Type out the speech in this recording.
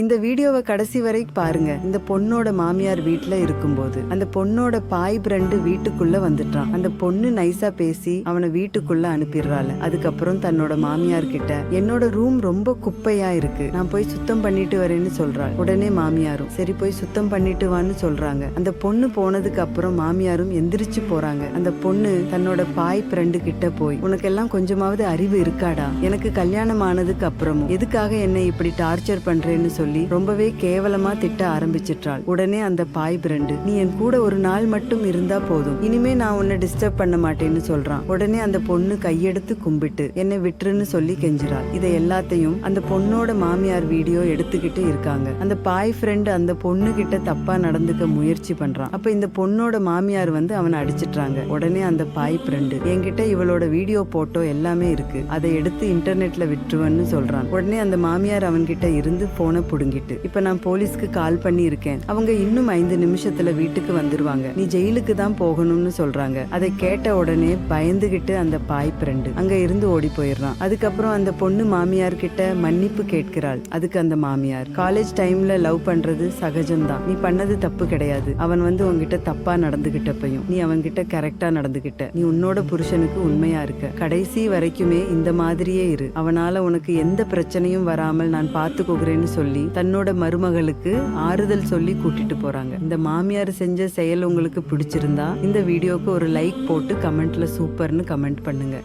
இந்த வீடியோவை கடைசி வரை பாருங்க. இந்த பொண்ணோட மாமியார் வீட்டுல இருக்கும்போது அந்த பொண்ணோட பாய் பிரண்டு வீட்டுக்குள்ள வந்துட்டான். அந்த பொண்ணு நைஸா பேசி அவனை வீட்டுக்குள்ள அனுப்பிடுறாள். அதுக்கப்புறம் தன்னோட மாமியார் கிட்ட என்னோட ரூம் ரொம்ப குப்பையா இருக்கு. நான் போய் சுத்தம் பண்ணிட்டு வரேன்னு சொல்றாள். உடனே மாமியாரும் சரி போய் சுத்தம் பண்ணிட்டு வான்னு சொல்றாங்க. அந்த பொண்ணு போனதுக்கு அப்புறம் மாமியாரும் எந்திரிச்சு போறாங்க. அந்த பொண்ணு தன்னோட பாய் பிரண்டு கிட்ட போய் உனக்கெல்லாம் கொஞ்சமாவது அறிவு இருக்காடா? எனக்கு கல்யாணம் ஆனதுக்கு அப்புறமும் எதுக்காக என்னை இப்படி டார்ச்சர் பண்றேன்னு சொல்லி ரொம்பவே கேவலமா திட்ட ஆரம்பிச்சிட்டாள். உடனே அந்த பாய் பிரண்டு நீ என் கூட ஒரு நாள் மட்டும் இருந்தா போதும். இனிமே நான் உன்னை டிஸ்டர்ப் பண்ண மாட்டேன்னு சொல்றான். உடனே அந்த பொண்ணு கையெடுத்து கும்பிட்டு என்னை விட்டுருன்னு சொல்லி கெஞ்சுறாள். இதை எல்லாத்தையும் அந்த பொண்ணோட மாமியார் வீடியோ எடுத்துக்கிட்டு இருக்காங்க. அந்த பாய் ஃப்ரெண்டு அந்த பொண்ணு கிட்ட தப்பா நடந்துக்க முயற்சி பண்றான். அப்ப இந்த பொண்ணோட மாமியார் வந்து அவனை அடிச்சிட்றாங்க. உடனே அந்த பாய் ஃப்ரெண்டு என்கிட்ட இவளோட வீடியோ போட்டோ எல்லாமே இருக்கு. அதை எடுத்து இன்டர்நெட்ல விட்டுருவேன்னு சொல்றான். உடனே அந்த மாமியார் அவன்கிட்ட இருந்து போனை புடுங்கிட்டு. இப்ப நான் போலீஸ்க்கு கால் பண்ணி இருக்கேன் அவங்க இன்னும் ஐந்து நிமிஷத்துல வீட்டுக்கு வந்துருவாங்க. நீ ஜெயிலுக்கு தான் போகணும்னு சொல்றாங்க. அதை கேட்ட உடனே பயந்துகிட்டு அந்த பாய் ஃப்ரெண்டு அங்க இருந்து ஓடி போயிடுறான். அதுக்கப்புறம் அந்த பொண்ணு மாமியார் கிட்ட மன்னிப்பு கேட்கிறாள். அதுக்கு அந்த மாமியார் காலேஜ் டைம்ல லவ் பண்றது சகஜம்தான். நீ பண்ணது தப்பு கிடையாது. அவன் வந்து உன்கிட்ட தப்பா நடந்துகிட்டப்பையும் நீ அவன்கிட்ட கரெக்டா நடந்துகிட்ட. நீ உன்னோட புருஷனுக்கு உண்மையா இருக்க. கடைசி வரைக்குமே இந்த மாதிரியே இரு. அவனால உனக்கு எந்த பிரச்சனையும் வராமல் நான் பார்த்துக்கோகிறேன்னு சொல்லி தன்னோட மருமகளுக்கு ஆறுதல் சொல்லி கூட்டிட்டு போறாங்க. இந்த மாமியார் செஞ்ச செயல் உங்களுக்கு பிடிச்சிருந்தா இந்த வீடியோக்கு ஒரு லைக் போட்டு கமெண்ட்ல சூப்பர்னு கமெண்ட் பண்ணுங்க.